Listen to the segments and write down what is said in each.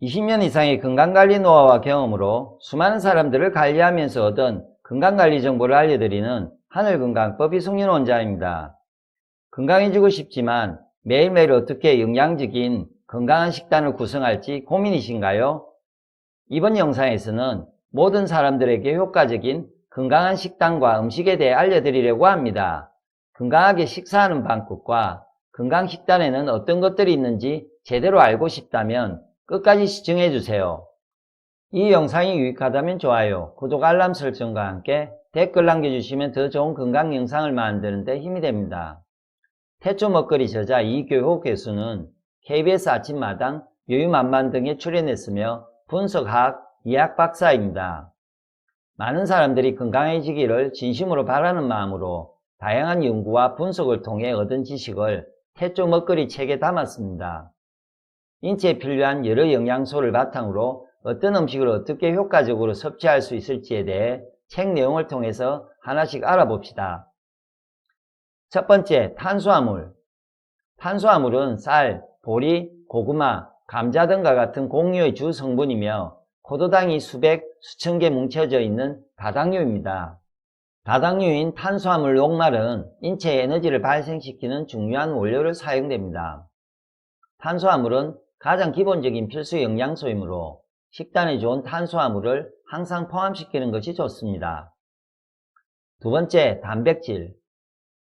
20년 이상의 건강관리 노하우와 경험으로 수많은 사람들을 관리하면서 얻은 건강관리 정보를 알려드리는 하늘건강법 이송윤 원장입니다. 건강해지고 싶지만 매일매일 어떻게 영양적인 건강한 식단을 구성할지 고민이신가요? 이번 영상에서는 모든 사람들에게 효과적인 건강한 식단과 음식에 대해 알려드리려고 합니다. 건강하게 식사하는 방법과 건강 식단에는 어떤 것들이 있는지 제대로 알고 싶다면 끝까지 시청해 주세요. 이 영상이 유익하다면 좋아요, 구독, 알람 설정과 함께 댓글 남겨주시면 더 좋은 건강 영상을 만드는 데 힘이 됩니다. 태초 먹거리 저자 이교호 교수는 KBS 아침마당 요유만만 등에 출연했으며 분석학 이학 박사입니다. 많은 사람들이 건강해지기를 진심으로 바라는 마음으로 다양한 연구와 분석을 통해 얻은 지식을 태초 먹거리 책에 담았습니다. 인체에 필요한 여러 영양소를 바탕으로 어떤 음식을 어떻게 효과적으로 섭취할 수 있을지에 대해 책 내용을 통해서 하나씩 알아봅시다. 첫 번째, 탄수화물. 탄수화물은 쌀, 보리, 고구마, 감자 등과 같은 곡류의 주 성분이며 포도당이 수백, 수천 개 뭉쳐져 있는 다당류입니다. 다당류인 탄수화물 녹말은 인체에 에너지를 발생시키는 중요한 원료로 사용됩니다. 탄수화물은 가장 기본적인 필수 영양소이므로 식단에 좋은 탄수화물을 항상 포함시키는 것이 좋습니다. 두 번째, 단백질.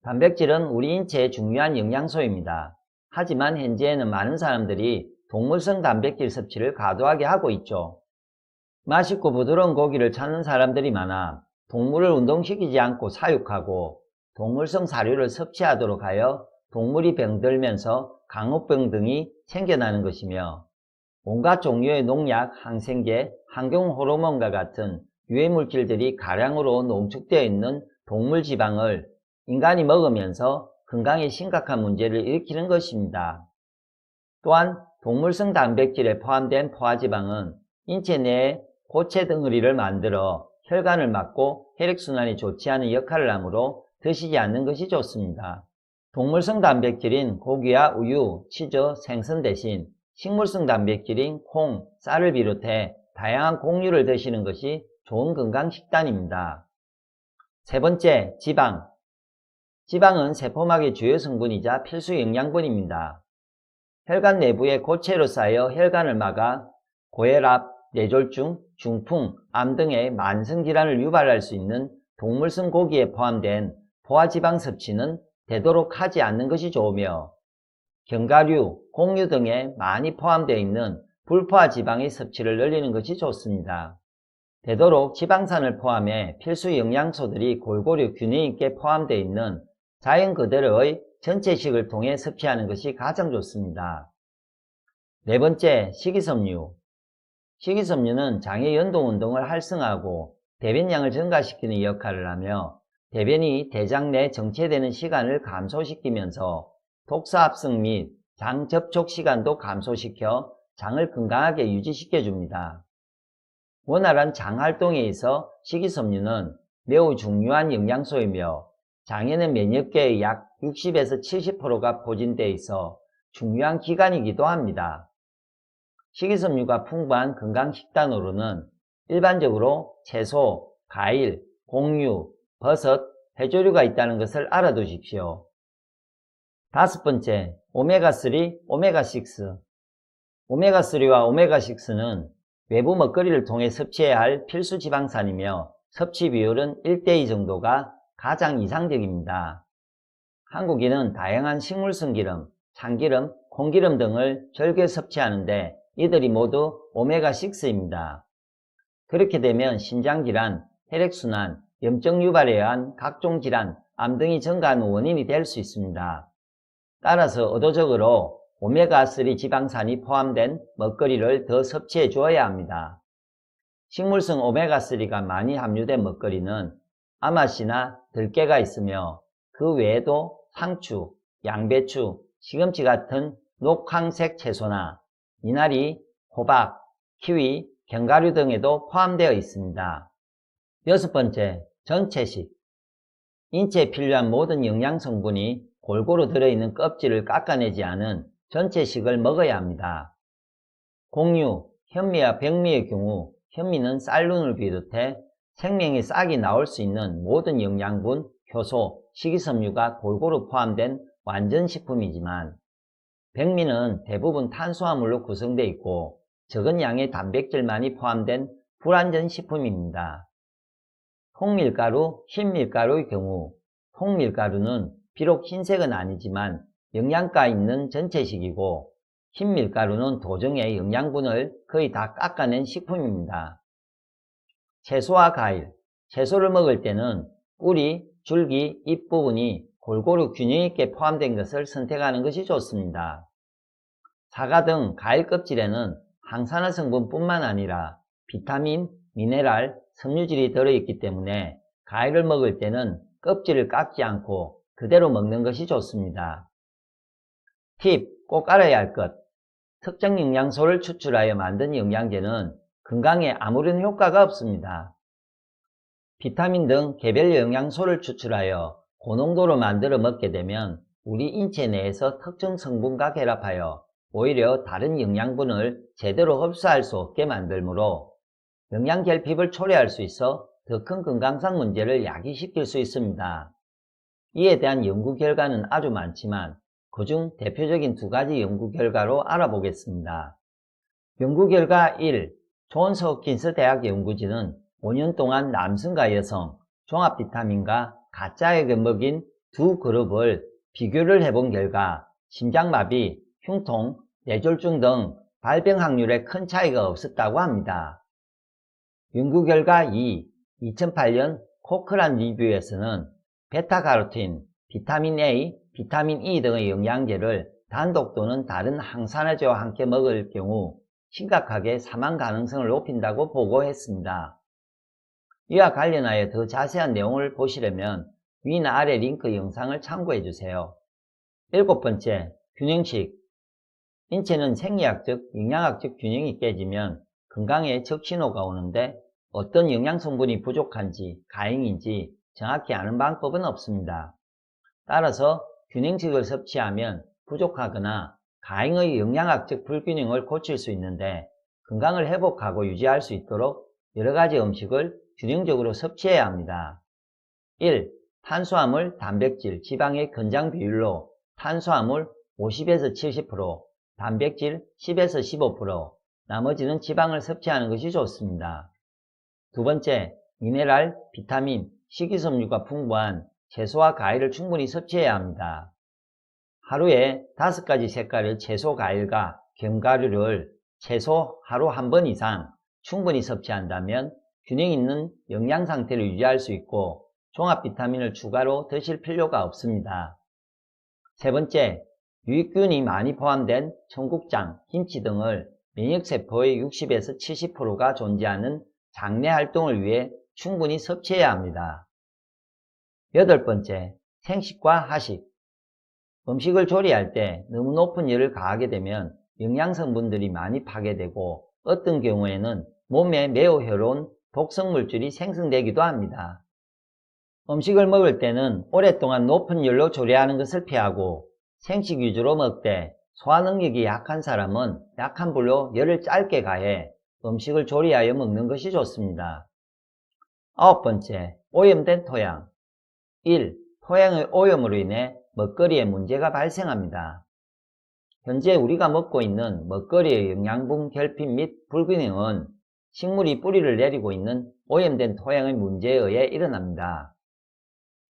단백질은 우리 인체의 중요한 영양소입니다. 하지만 현재에는 많은 사람들이 동물성 단백질 섭취를 과도하게 하고 있죠. 맛있고 부드러운 고기를 찾는 사람들이 많아 동물을 운동시키지 않고 사육하고 동물성 사료를 섭취하도록 하여 동물이 병들면서 강업병 등이 생겨나는 것이며 온갖 종류의 농약, 항생제, 환경 호르몬과 같은 유해물질들이 가량으로 농축되어 있는 동물 지방을 인간이 먹으면서 건강에 심각한 문제를 일으키는 것입니다. 또한 동물성 단백질에 포함된 포화지방은 인체 내에 고체 덩어리를 만들어 혈관을 막고 혈액순환이 좋지 않은 역할을 하므로 드시지 않는 것이 좋습니다. 동물성 단백질인 고기와 우유, 치즈, 생선 대신 식물성 단백질인 콩, 쌀을 비롯해 다양한 곡류를 드시는 것이 좋은 건강 식단입니다. 세 번째, 지방. 지방은 세포막의 주요 성분이자 필수 영양분입니다. 혈관 내부에 고체로 쌓여 혈관을 막아 고혈압, 뇌졸중, 중풍, 암 등의 만성 질환을 유발할 수 있는 동물성 고기에 포함된 포화지방 섭취는 되도록 하지 않는 것이 좋으며 견과류, 곡류 등에 많이 포함되어 있는 불포화 지방의 섭취를 늘리는 것이 좋습니다. 되도록 지방산을 포함해 필수 영양소들이 골고루 균형 있게 포함되어 있는 자연 그대로의 전체식을 통해 섭취하는 것이 가장 좋습니다. 네 번째, 식이섬유. 식이섬유는 장의 연동 운동을 활성화하고 대변량을 증가시키는 역할을 하며 대변이 대장 내 정체되는 시간을 감소시키면서 독소 합성 및 장 접촉 시간도 감소시켜 장을 건강하게 유지시켜 줍니다. 원활한 장 활동에 있어 식이섬유는 매우 중요한 영양소이며 장에는 면역계의 약 60에서 70%가 포진되어 있어 중요한 기관이기도 합니다. 식이섬유가 풍부한 건강 식단으로는 일반적으로 채소, 과일, 곡류, 버섯, 해조류가 있다는 것을 알아두십시오. 다섯 번째, 오메가3, 오메가6. 오메가3와 오메가6는 외부 먹거리를 통해 섭취해야 할 필수 지방산이며 섭취 비율은 1대2 정도가 가장 이상적입니다. 한국인은 다양한 식물성 기름, 참기름, 콩기름 등을 즐겨 섭취하는데 이들이 모두 오메가6입니다. 그렇게 되면 심장질환, 혈액순환, 염증 유발에 의한 각종 질환, 암 등이 증가하는 원인이 될 수 있습니다. 따라서 의도적으로 오메가3 지방산이 포함된 먹거리를 더 섭취해 주어야 합니다. 식물성 오메가3가 많이 함유된 먹거리는 아마씨나 들깨가 있으며 그 외에도 상추, 양배추, 시금치 같은 녹황색 채소나 미나리, 호박, 키위, 견과류 등에도 포함되어 있습니다. 여섯 번째, 전체식. 인체에 필요한 모든 영양 성분이 골고루 들어있는 껍질을 깎아내지 않은 전체식을 먹어야 합니다. 곡류, 현미와 백미의 경우 현미는 쌀룬을 비롯해 생명의 싹이 나올 수 있는 모든 영양분, 효소, 식이섬유가 골고루 포함된 완전 식품이지만 백미는 대부분 탄수화물로 구성되어 있고 적은 양의 단백질만이 포함된 불완전 식품입니다. 통밀가루, 흰밀가루의 경우 통밀가루는 비록 흰색은 아니지만 영양가 있는 전체식이고 흰밀가루는 도정의 영양분을 거의 다 깎아낸 식품입니다. 채소와 과일, 채소를 먹을 때는 뿌리, 줄기, 잎 부분이 골고루 균형 있게 포함된 것을 선택하는 것이 좋습니다. 사과 등 과일 껍질에는 항산화 성분뿐만 아니라 비타민, 미네랄, 섬유질이 들어있기 때문에 과일을 먹을 때는 껍질을 깎지 않고 그대로 먹는 것이 좋습니다. 팁, 꼭 알아야 할 것. 특정 영양소를 추출하여 만든 영양제는 건강에 아무런 효과가 없습니다. 비타민 등 개별 영양소를 추출하여 고농도로 만들어 먹게 되면 우리 인체 내에서 특정 성분과 결합하여 오히려 다른 영양분을 제대로 흡수할 수 없게 만들므로 영양 결핍을 초래할 수 있어 더 큰 건강상 문제를 야기시킬 수 있습니다. 이에 대한 연구 결과는 아주 많지만 그중 대표적인 두 가지 연구 결과로 알아보겠습니다. 연구 결과 1. 존스 호킨스 대학 연구진은 5년 동안 남성과 여성, 종합 비타민과 가짜액을 먹인 두 그룹을 비교를 해본 결과 심장마비, 흉통, 뇌졸중 등 발병 확률에 큰 차이가 없었다고 합니다. 연구 결과 2. 2008년 코크란 리뷰에서는 베타카로틴, 비타민 A, 비타민 E 등의 영양제를 단독 또는 다른 항산화제와 함께 먹을 경우 심각하게 사망 가능성을 높인다고 보고했습니다. 이와 관련하여 더 자세한 내용을 보시려면 위나 아래 링크 영상을 참고해 주세요. 일곱 번째, 균형식. 인체는 생리학적, 영양학적 균형이 깨지면 건강에 적신호가 오는데 어떤 영양 성분이 부족한지, 가행인지 정확히 아는 방법은 없습니다. 따라서 균형식을 섭취하면 부족하거나 가행의 영양학적 불균형을 고칠 수 있는데 건강을 회복하고 유지할 수 있도록 여러 가지 음식을 균형적으로 섭취해야 합니다. 1. 탄수화물, 단백질, 지방의 건장 비율로 탄수화물 50에서 70%, 단백질 10에서 15%, 나머지는 지방을 섭취하는 것이 좋습니다. 두 번째, 미네랄, 비타민, 식이섬유가 풍부한 채소와 과일을 충분히 섭취해야 합니다. 하루에 다섯 가지 색깔의 채소, 과일과 견과류를 최소 하루 한 번 이상 충분히 섭취한다면 균형 있는 영양 상태를 유지할 수 있고 종합 비타민을 추가로 드실 필요가 없습니다. 세 번째, 유익균이 많이 포함된 청국장, 김치 등을 免疫세포의 60에서 70%가 존재하는 장내 활동을 위해 충분히 섭취해야 합니다. 여덟 번째, 생식과 하식. 음식을 조리할 때 너무 높은 열을 가하게 되면 영양성분들이 많이 파괴되고 어떤 경우에는 몸에 매우 해로운 독성물질이 생성되기도 합니다. 음식을 먹을 때는 오랫동안 높은 열로 조리하는 것을 피하고 생식 위주로 먹되 소화 능력이 약한 사람은 약한 불로 열을 짧게 가해 음식을 조리하여 먹는 것이 좋습니다. 아홉 번째, 오염된 토양. 1. 토양의 오염으로 인해 먹거리에 문제가 발생합니다. 현재 우리가 먹고 있는 먹거리의 영양분 결핍 및 불균형은 식물이 뿌리를 내리고 있는 오염된 토양의 문제에 의해 일어납니다.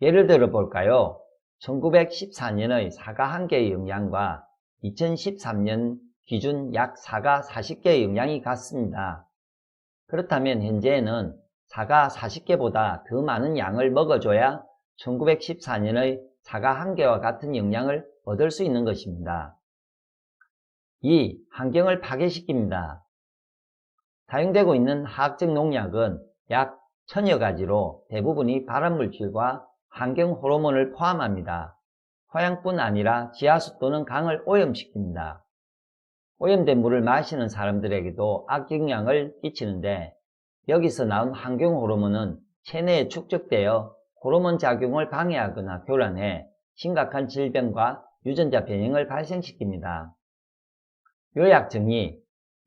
예를 들어 볼까요? 1914년의 사과 한 개의 영양과 2013년 기준 약 사과 40개의 영양이 같습니다. 그렇다면 현재에는 사과 40개보다 더 많은 양을 먹어줘야 1914년의 사과 한 개와 같은 영양을 얻을 수 있는 것입니다. 2. 환경을 파괴시킵니다. 사용되고 있는 화학적 농약은 약 천여 가지로 대부분이 발암물질과 환경 호르몬을 포함합니다. 토양뿐 아니라 지하수 또는 강을 오염시킵니다. 오염된 물을 마시는 사람들에게도 악영향을 끼치는데 여기서 나온 환경 호르몬은 체내에 축적되어 호르몬 작용을 방해하거나 교란해 심각한 질병과 유전자 변형을 발생시킵니다. 요약 정리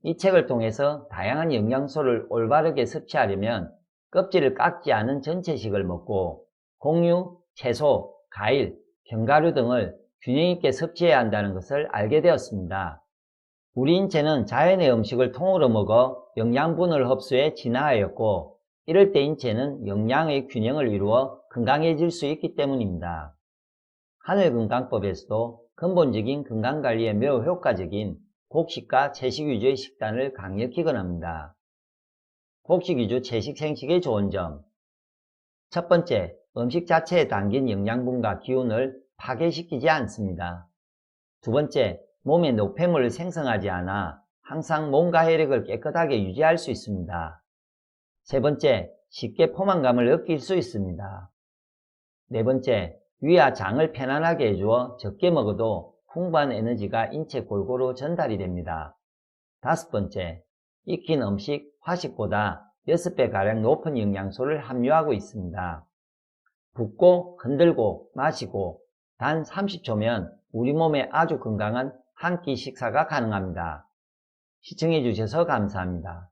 이 책을 통해서 다양한 영양소를 올바르게 섭취하려면 껍질을 깎지 않은 전체식을 먹고 곡류, 채소, 과일, 견과류 등을 균형 있게 섭취해야 한다는 것을 알게 되었습니다. 우리 인체는 자연의 음식을 통으로 먹어 영양분을 흡수해 진화하였고 이럴 때 인체는 영양의 균형을 이루어 건강해질 수 있기 때문입니다. 하늘건강법에서도 근본적인 건강관리에 매우 효과적인 곡식과 채식 위주의 식단을 강력히 권합니다. 곡식 위주 채식 생식의 좋은 점. 첫 번째, 음식 자체에 담긴 영양분과 기운을 파괴시키지 않습니다. 두 번째, 몸에 노폐물을 생성하지 않아 항상 몸과 혈액을 깨끗하게 유지할 수 있습니다. 세 번째, 쉽게 포만감을 느낄 수 있습니다. 네 번째, 위와 장을 편안하게 해주어 적게 먹어도 풍부한 에너지가 인체 골고루 전달이 됩니다. 다섯 번째, 익힌 음식, 화식보다 6배가량 높은 영양소를 함유하고 있습니다. 붓고 흔들고 마시고 단 30초면 우리 몸에 아주 건강한 한 끼 식사가 가능합니다. 시청해 주셔서 감사합니다.